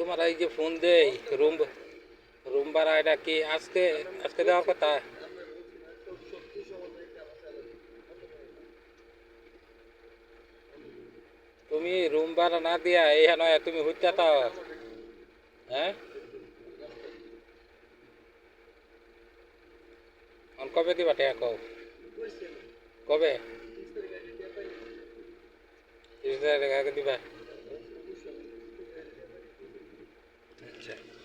তোমারা এই যে ফোন দেই রুম রুমবার আই নাকি আজকে আজকে দাও কথা তুমি রুমবার না দিয়া এই না তুমি হুততা হ্যাঁ কখন বেকি বটায় কো কবে এর লেখা কতবা சரி